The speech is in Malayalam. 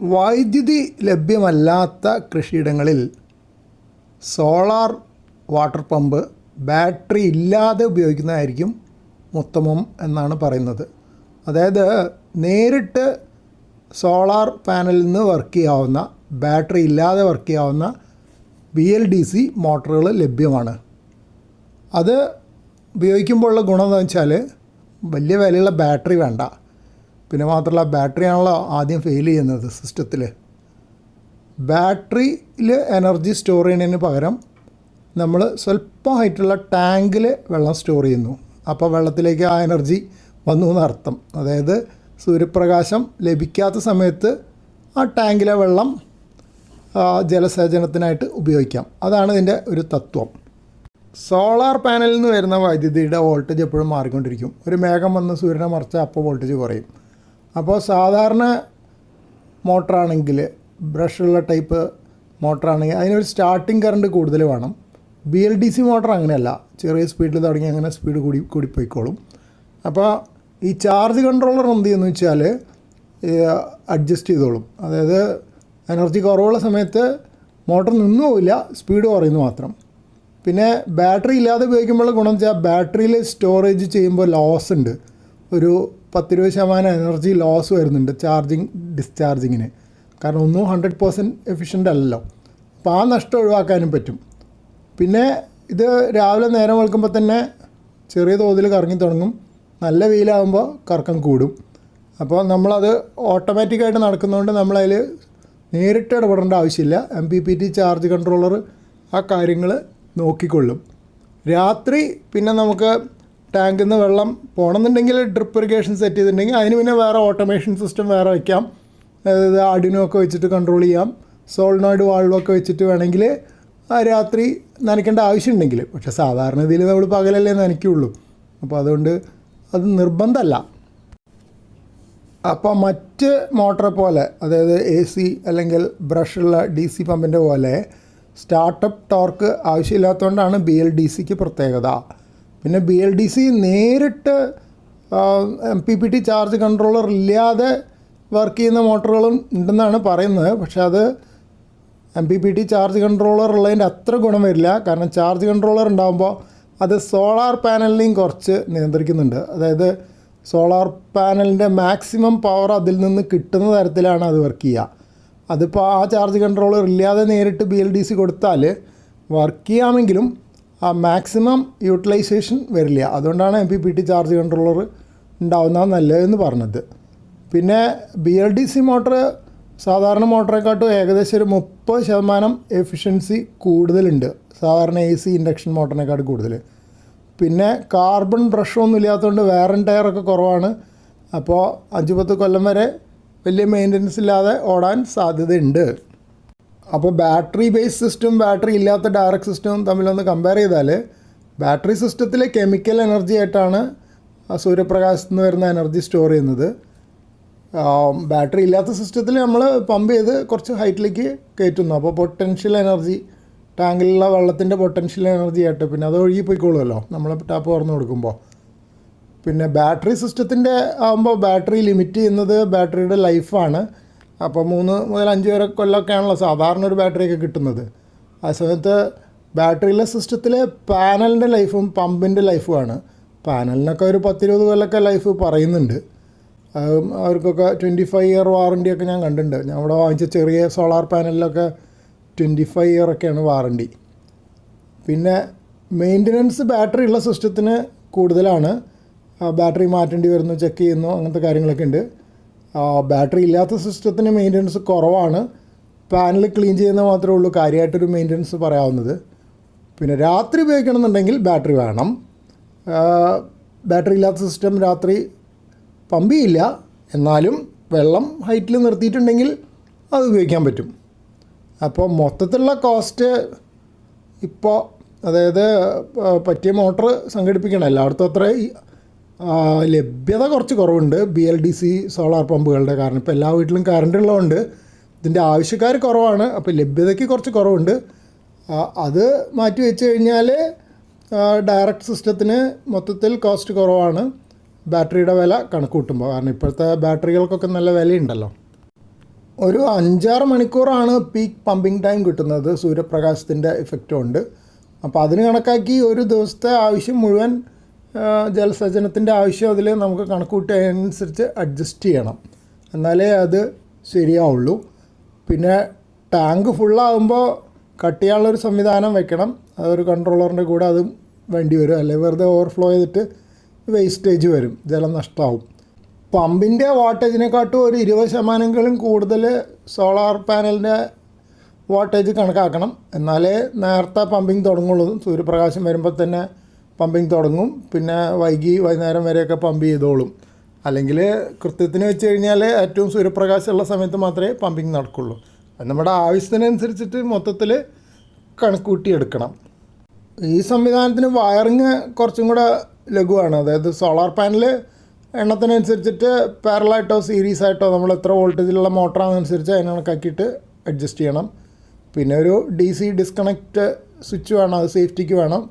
വൈദ്യുതി ലഭ്യമല്ലാത്ത കൃഷിയിടങ്ങളിൽ സോളാർ വാട്ടർ പമ്പ് ബാറ്ററി ഇല്ലാതെ ഉപയോഗിക്കുന്നതായിരിക്കും ഉത്തമം എന്നാണ് പറയുന്നത്. അതായത് നേരിട്ട് സോളാർ പാനലിൽ നിന്ന് വർക്ക് ചെയ്യാവുന്ന ബാറ്ററി ഇല്ലാതെ വർക്ക് ചെയ്യാവുന്ന ബി എൽ ഡി സി മോട്ടറുകൾ ലഭ്യമാണ്. അത് ഉപയോഗിക്കുമ്പോഴുള്ള ഗുണം വെച്ചാൽ വലിയ വിലയുള്ള ബാറ്ററി വേണ്ട. പിന്നെ മാത്രമല്ല ബാറ്ററിയാണല്ലോ ആദ്യം ഫെയിൽ ചെയ്യുന്നത് സിസ്റ്റത്തിൽ ബാറ്ററിയിൽ എനർജി സ്റ്റോർ ചെയ്യുന്നതിന് പകരം നമ്മൾ സ്വല്പമായിട്ടുള്ള ടാങ്കിൽ വെള്ളം സ്റ്റോർ ചെയ്യുന്നു. അപ്പോൾ വെള്ളത്തിലേക്ക് ആ എനർജി വന്നു എന്നർത്ഥം. അതായത് സൂര്യപ്രകാശം ലഭിക്കാത്ത സമയത്ത് ആ ടാങ്കിലെ വെള്ളം ജലസേചനത്തിനായിട്ട് ഉപയോഗിക്കാം. അതാണ് ഇതിന്റെ ഒരു തത്വം. സോളാർ പാനലിൽ നിന്ന് വരുന്ന വൈദ്യുതിയുടെ വോൾട്ടേജ് എപ്പോഴും മാറിക്കൊണ്ടിരിക്കും. ഒരു മേഘം വന്ന് സൂര്യനെ മറിച്ചാൽ അപ്പോൾ വോൾട്ടേജ് കുറയും. അപ്പോൾ സാധാരണ മോട്ടറാണെങ്കിൽ ബ്രഷുള്ള ടൈപ്പ് മോട്ടറാണെങ്കിൽ അതിനൊരു സ്റ്റാർട്ടിങ് കറണ്ട് കൂടുതൽ വേണം. B L D C motor അങ്ങനെയല്ല. ചെറിയ സ്പീഡിൽ തുടങ്ങി അങ്ങനെ സ്പീഡ് കൂടി കൂടി പോയിക്കോളും അപ്പോൾ ഈ ചാർജ് കൺട്രോളർ എന്ത് ചെയ്യുന്നു വെച്ചാൽ അഡ്ജസ്റ്റ് ചെയ്തോളും. അതായത് എനർജി കുറവുള്ള സമയത്ത് മോട്ടർ നിന്നു പോവില്ല സ്പീഡ് കുറയുന്നു മാത്രം. പിന്നെ ബാറ്ററി ഇല്ലാതെ ഉപയോഗിക്കുമ്പോൾ ഗുണം വെച്ചാൽ ബാറ്ററിയിൽ സ്റ്റോറേജ് ചെയ്യുമ്പോൾ ലോസ് ഉണ്ട്. ഒരു പത്തിരുപത് ശതമാനം എനർജി ലോസ് വരുന്നുണ്ട് ചാർജിങ് ഡിസ്ചാർജിങ്ങിന്. കാരണം ഒന്നും ഹൺഡ്രഡ് പേഴ്സന്റ് എഫിഷ്യന്റ് അല്ലല്ലോ. അപ്പോൾ ആ നഷ്ടം ഒഴിവാക്കാനും പറ്റും. പിന്നെ ഇത് രാവിലെ നേരം വെളുക്കുമ്പോൾ തന്നെ ചെറിയ തോതിൽ കറങ്ങി തുടങ്ങും. നല്ല വെയിലാകുമ്പോൾ കറക്കം കൂടും. അപ്പോൾ നമ്മളത് ഓട്ടോമാറ്റിക്കായിട്ട് നടക്കുന്നതുകൊണ്ട് നമ്മളതിൽ നേരിട്ട് ഇടപെടേണ്ട ആവശ്യമില്ല. M P P T charge controller ആ കാര്യങ്ങൾ നോക്കിക്കൊള്ളും. രാത്രി പിന്നെ നമുക്ക് ടാങ്കിൽ നിന്ന് വെള്ളം പോകണമെന്നുണ്ടെങ്കിൽ ഡ്രിപ്പ് ഇറിഗേഷൻ സെറ്റ് ചെയ്തിട്ടുണ്ടെങ്കിൽ അതിന് പിന്നെ വേറെ ഓട്ടോമേഷൻ സിസ്റ്റം വേറെ വയ്ക്കാം അതായത് ആഡിനോ ഒക്കെ വെച്ചിട്ട് കൺട്രോൾ ചെയ്യാം. സോൾനോയിഡ് വാൾവൊക്കെ വെച്ചിട്ട് വേണമെങ്കിൽ ആ രാത്രി നനയ്ക്കേണ്ട ആവശ്യമുണ്ടെങ്കിൽ. പക്ഷേ സാധാരണ ഇതിൽ നമ്മൾ പകലല്ലേ നനയ്ക്കുള്ളൂ. അപ്പോൾ അതുകൊണ്ട് അത് നിർബന്ധമല്ല. അപ്പോൾ മറ്റ് മോട്ടറെ പോലെ അതായത് എ സി അല്ലെങ്കിൽ ബ്രഷുള്ള ഡി സി പമ്പിന്റെ പോലെ സ്റ്റാർട്ടപ്പ് ടോർക്ക് ആവശ്യമില്ലാത്തതുകൊണ്ടാണ് ബി എൽ ഡി സിക്ക് പ്രത്യേകത. പിന്നെ ബി എൽ ഡി സി നേരിട്ട് P P T charge controller ഇല്ലാതെ വർക്ക് ചെയ്യുന്ന മോട്ടറുകളും ഉണ്ടെന്നാണ് പറയുന്നത്. പക്ഷേ അത് M P P T charge controller ഉള്ളതിന്റെ അത്ര ഗുണം വരില്ല. കാരണം ചാർജ് കൺട്രോളർ ഉണ്ടാകുമ്പോൾ അത് സോളാർ പാനലിനെയും കുറച്ച് നിയന്ത്രിക്കുന്നുണ്ട്. അതായത് സോളാർ പാനലിന്റെ മാക്സിമം പവർ അതിൽ നിന്ന് കിട്ടുന്ന തരത്തിലാണ് അത് വർക്ക് ചെയ്യുക. അതിപ്പോൾ ആ ചാർജ് കൺട്രോളർ ഇല്ലാതെ നേരിട്ട് ബി എൽ ഡി സി കൊടുത്താൽ വർക്ക് ചെയ്യാമെങ്കിലും ആ മാക്സിമം യൂട്ടിലൈസേഷൻ വരില്ല. അതുകൊണ്ടാണ് M P P T charge controller ഉണ്ടാവുന്നത് നല്ലതെന്ന് പറഞ്ഞത്. പിന്നെ B L D C motor സാധാരണ മോട്ടറെക്കാട്ടും ഏകദേശം ഒരു മുപ്പത് ശതമാനം എഫിഷ്യൻസി കൂടുതലുണ്ട്. സാധാരണ എ സി ഇൻഡക്ഷൻ മോട്ടറിനെക്കാട്ടും കൂടുതൽ. പിന്നെ കാർബൺ ബ്രഷൊന്നും ഇല്ലാത്തതുകൊണ്ട് വേറൻ ടയറൊക്കെ കുറവാണ്. അപ്പോൾ അഞ്ച് പത്ത് കൊല്ലം വരെ വലിയ മെയിന്റനൻസ് ഇല്ലാതെ ഓടാൻ സാധ്യതയുണ്ട്. അപ്പോൾ ബാറ്ററി ബേസ് സിസ്റ്റം ബാറ്ററി ഇല്ലാത്ത ഡയറക്റ്റ് സിസ്റ്റവും തമ്മിലൊന്ന് കമ്പയർ ചെയ്താൽ ബാറ്ററി സിസ്റ്റത്തിലെ കെമിക്കൽ എനർജി ആയിട്ടാണ് സൂര്യപ്രകാശത്ത് നിന്ന് വരുന്ന എനർജി സ്റ്റോർ ചെയ്യുന്നത്. ബാറ്ററി ഇല്ലാത്ത സിസ്റ്റത്തിൽ നമ്മൾ പമ്പ് ചെയ്ത് കുറച്ച് ഹൈറ്റിലേക്ക് കയറ്റുന്നു. അപ്പോൾ പൊട്ടൻഷ്യൽ എനർജി ടാങ്കിലുള്ള വെള്ളത്തിന്റെ പൊട്ടൻഷ്യൽ എനർജി ആയിട്ട് പിന്നെ അത് ഒഴുകി പോയിക്കോളുമല്ലോ. നമ്മൾ ടാപ്പ് തുറന്നു കൊടുക്കുമ്പോൾ പിന്നെ ബാറ്ററി സിസ്റ്റത്തിന്റെ ആകുമ്പോൾ ബാറ്ററി ലിമിറ്റ് ചെയ്യുന്നത് ബാറ്ററിയുടെ ലൈഫാണ് അപ്പോൾ മൂന്ന് മുതൽ അഞ്ച് വരെ കൊല്ലമൊക്കെയാണല്ലോ സാധാരണ ഒരു ബാറ്ററിയൊക്കെ കിട്ടുന്നത്. ആ സമയത്ത് ബാറ്ററിയിലെ സിസ്റ്റത്തിൽ പാനലിന്റെ ലൈഫും പമ്പിന്റെ ലൈഫുമാണ്. പാനലിനൊക്കെ ഒരു പത്തിരുപത് കൊല്ലമൊക്കെ ലൈഫ് പറയുന്നുണ്ട്. അവർക്കൊക്കെ ട്വന്റി ഫൈവ് ഇയർ വാറണ്ടിയൊക്കെ ഞാൻ കണ്ടിട്ടുണ്ട്. ഞാൻ ഇവിടെ വാങ്ങിച്ച ചെറിയ സോളാർ പാനലിലൊക്കെ ട്വന്റി ഫൈവ് ഇയർ ഒക്കെയാണ് വാറണ്ടി. പിന്നെ മെയിന്റനൻസ് ബാറ്ററി ഉള്ള സിസ്റ്റത്തിന് കൂടുതലാണ്. ബാറ്ററി മാറ്റേണ്ടി വരുന്നു ചെക്ക് ചെയ്യുന്നു അങ്ങനത്തെ കാര്യങ്ങളൊക്കെ ഉണ്ട്. ബാറ്ററി ഇല്ലാത്ത സിസ്റ്റത്തിന് മെയിന്റനൻസ് കുറവാണ്. പാനൽ ക്ലീൻ ചെയ്യുന്ന മാത്രമേ ഉള്ളൂ. കാര്യമായിട്ടൊരു മെയിന്റനൻസ് പറയാവുന്നത്. പിന്നെ രാത്രി ഉപയോഗിക്കണമെന്നുണ്ടെങ്കിൽ ബാറ്ററി വേണം. ബാറ്ററി ഇല്ലാത്ത സിസ്റ്റം രാത്രി പമ്പ് ചെയ്യില്ല. എന്നാലും വെള്ളം ഹൈറ്റിൽ നിർത്തിയിട്ടുണ്ടെങ്കിൽ അത് ഉപയോഗിക്കാൻ പറ്റും. അപ്പോൾ മൊത്തത്തിലുള്ള കോസ്റ്റ് ഇപ്പോൾ അതായത് പറ്റിയ മോട്ടർ സംഘടിപ്പിക്കണം. എല്ലായിടത്തും അത്ര ലഭ്യത കുറച്ച് കുറവുണ്ട്. B L D C solar പമ്പുകളുടെ കാരണം. ഇപ്പോൾ എല്ലാ വീട്ടിലും കറണ്ട് ഉള്ളതുകൊണ്ട് ഇതിന്റെ ആവശ്യക്കാർ കുറവാണ്. അപ്പോൾ ലഭ്യതയ്ക്ക് കുറച്ച് കുറവുണ്ട്. അത് മാറ്റി വെച്ച് കഴിഞ്ഞാൽ ഡയറക്റ്റ് സിസ്റ്റത്തിന് മൊത്തത്തിൽ കോസ്റ്റ് കുറവാണ്. ബാറ്ററിയുടെ വില കണക്ക് കൂട്ടുമ്പോൾ കാരണം ഇപ്പോഴത്തെ ബാറ്ററികൾക്കൊക്കെ നല്ല വിലയുണ്ടല്ലോ. ഒരു അഞ്ചാറ് മണിക്കൂറാണ് പീക്ക് പമ്പിംഗ് ടൈം കിട്ടുന്നത്. സൂര്യപ്രകാശത്തിന്റെ ഇഫക്റ്റും ഉണ്ട്. അപ്പോൾ അതിന് കണക്കാക്കി ഒരു ദിവസത്തെ ആവശ്യം മുഴുവൻ ജലസേചനത്തിന്റെ ആവശ്യം അതിൽ നമുക്ക് കണക്കൂട്ടി അതിനനുസരിച്ച് അഡ്ജസ്റ്റ് ചെയ്യണം. എന്നാലേ അത് ശരിയാവുള്ളൂ. പിന്നെ ടാങ്ക് ഫുള്ളാകുമ്പോൾ കട്ടിയാനുള്ളൊരു സംവിധാനം വെക്കണം. അതൊരു കൺട്രോളറിന്റെ കൂടെ അതും വേണ്ടി വരും. അല്ലെങ്കിൽ വെറുതെ ഓവർഫ്ലോ ചെയ്തിട്ട് വേസ്റ്റേജ് വരും. ജലം നഷ്ടമാവും പമ്പിന്റെ വാട്ടേജിനെക്കാട്ടും ഒരു ഇരുപത് ശതമാനമെങ്കിലും കൂടുതൽ സോളാർ പാനലിന്റെ വാട്ടേജ് കണക്കാക്കണം. എന്നാലേ നേരത്തെ പമ്പിങ് തുടങ്ങുള്ളൂ. സൂര്യപ്രകാശം വരുമ്പോൾ തന്നെ പമ്പിങ് തുടങ്ങും. പിന്നെ വൈകി വൈകുന്നേരം വരെയൊക്കെ പമ്പ് ചെയ്തോളും. അല്ലെങ്കിൽ കൃത്യത്തിന് വെച്ച് കഴിഞ്ഞാൽ ഏറ്റവും സൂര്യപ്രകാശമുള്ള സമയത്ത് മാത്രമേ പമ്പിങ് നടക്കുള്ളൂ. അത് നമ്മുടെ ആവശ്യത്തിനനുസരിച്ചിട്ട് മൊത്തത്തിൽ കണക്കൂട്ടി എടുക്കണം. ഈ സംവിധാനത്തിന് വയറിങ് കുറച്ചും കൂടെ ലഘുവാണ്. അതായത് സോളാർ പാനൽ എണ്ണത്തിനനുസരിച്ചിട്ട് പാരലായിട്ടോ സീരീസ് ആയിട്ടോ നമ്മൾ എത്ര വോൾട്ടേജിലുള്ള മോട്ടറാണെന്നനുസരിച്ച് അതിനെ കണക്കാക്കിയിട്ട് അഡ്ജസ്റ്റ് ചെയ്യണം. പിന്നെ ഒരു ഡി സി ഡിസ്കണക്റ്റ് സ്വിച്ച് വേണം അത് സേഫ്റ്റിക്ക് വേണം.